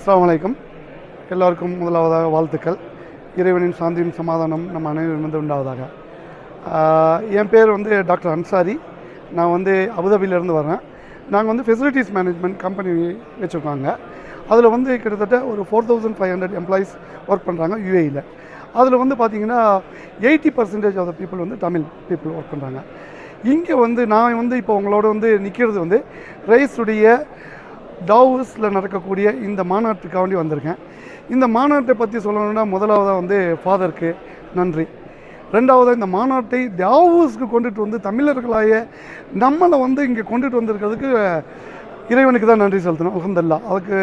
அஸ்லாம் வலைக்கம் எல்லோருக்கும் முதலாவதாக வாழ்த்துக்கள். இறைவனின் சாந்தியும் சமாதானம் நம்ம அனைவரிடமிருந்து உண்டாவதாக. என் பேர் வந்து டாக்டர் அன்சாரி. நான் வந்து அபுதாபியிலேருந்து வரேன் நாங்கள் வந்து ஃபெசிலிட்டிஸ் மேனேஜ்மெண்ட் கம்பெனி வச்சுருக்காங்க. அதில் வந்து கிட்டத்தட்ட ஒரு four thousand five hundred employees work பண்ணுறாங்க யூஏயில் அதில் வந்து பார்த்திங்கன்னா eighty percentage of the people வந்து தமிழ் பீப்புள் ஒர்க் பண்ணுறாங்க இங்கே வந்து நான் வந்து இப்போ உங்களோட வந்து நிற்கிறது வந்து ரைஸுடைய டாவோஸில் நடக்கக்கூடிய இந்த மாநாட்டுக்காண்டி வந்திருக்கேன். இந்த மாநாட்டை பற்றி சொல்லணும்னா முதலாவதாக வந்து ஃபாதருக்கு நன்றி. ரெண்டாவது இந்த மாநாட்டை டாவோஸ்க்கு கொண்டுட்டு வந்து தமிழர்களாய நம்மளை வந்து இங்கே கொண்டுட்டு வந்திருக்கிறதுக்கு இறைவனுக்கு தான் நன்றி செலுத்தணும். அலமதுல்லா அதுக்கு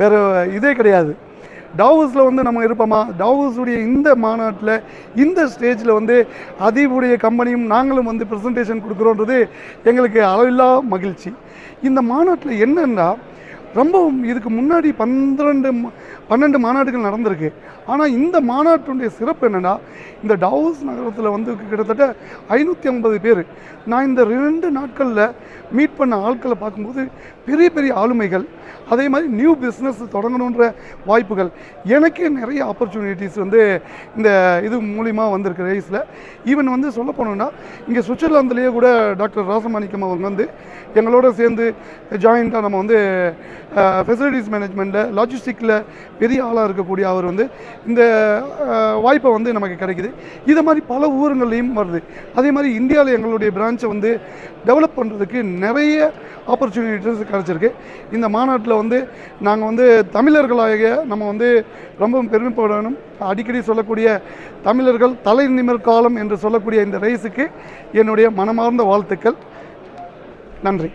வேறு இதே கிடையாது. டாவோஸில் வந்து நம்ம இருப்போமா? டாவோஸுடைய இந்த மாநாட்டில் இந்த ஸ்டேஜில் வந்து அதீபுடைய கம்பெனியும் நாங்களும் வந்து ப்ரெசன்டேஷன் கொடுக்குறோன்றது எங்களுக்கு அளவில்லா மகிழ்ச்சி. இந்த மாநாட்டில் என்னென்னா ரொம்பவும் இதுக்கு முன்னாடி பன்னிரெண்டு பன்னெண்டு மாநாடுகள் நடந்திருக்கு. ஆனால் இந்த மாநாட்டுடைய சிறப்பு என்னென்னா இந்த டாவோஸ் நகரத்தில் வந்து கிட்டத்தட்ட ஐநூற்றி ஐம்பது பேர். நான் இந்த ரெண்டு நாட்களில் மீட் பண்ண ஆட்களை பார்க்கும்போது பெரிய பெரிய ஆளுமைகள் அதே மாதிரி நியூ பிஸ்னஸ் தொடங்கணுன்ற வாய்ப்புகள். எனக்கே நிறைய ஆப்பர்ச்சுனிட்டிஸ் வந்து இந்த இது மூலிமா வந்திருக்கு ரேஸில் ஈவன் வந்து சொல்ல போனோம்னா இங்கே சுவிட்சர்லாந்துலேயே கூட டாக்டர் ராசமாணிக்கம் அவங்க வந்து எங்களோட சேர்ந்து ஜாயிண்ட்டாக நம்ம வந்து ஃபெசிலிட்டிஸ் மேனேஜ்மெண்ட்டில் லாஜிஸ்டிக்கில் பெரிய ஆளாக இருக்கக்கூடிய அவர் வந்து இந்த வாய்ப்பை வந்து நமக்கு கிடைக்குது. இதை மாதிரி பல ஊருங்கள்லையும் வருது. அதே மாதிரி இந்தியாவில் எங்களுடைய பிரான்ச்சை வந்து டெவலப் பண்ணுறதுக்கு நிறைய ஆப்பர்ச்சுனிட்டிஸ் கிடச்சிருக்கு. இந்த மாநாட்டில் வந்து நாங்கள் வந்து தமிழர்களாக நம்ம வந்து ரொம்பவும் பெருமைப்படணும். அடிக்கடி சொல்லக்கூடிய தமிழர்கள் தலை நிமிர் காலம் என்று சொல்லக்கூடிய இந்த ரைஸுக்கு என்னுடைய மனமார்ந்த வாழ்த்துக்கள். நன்றி.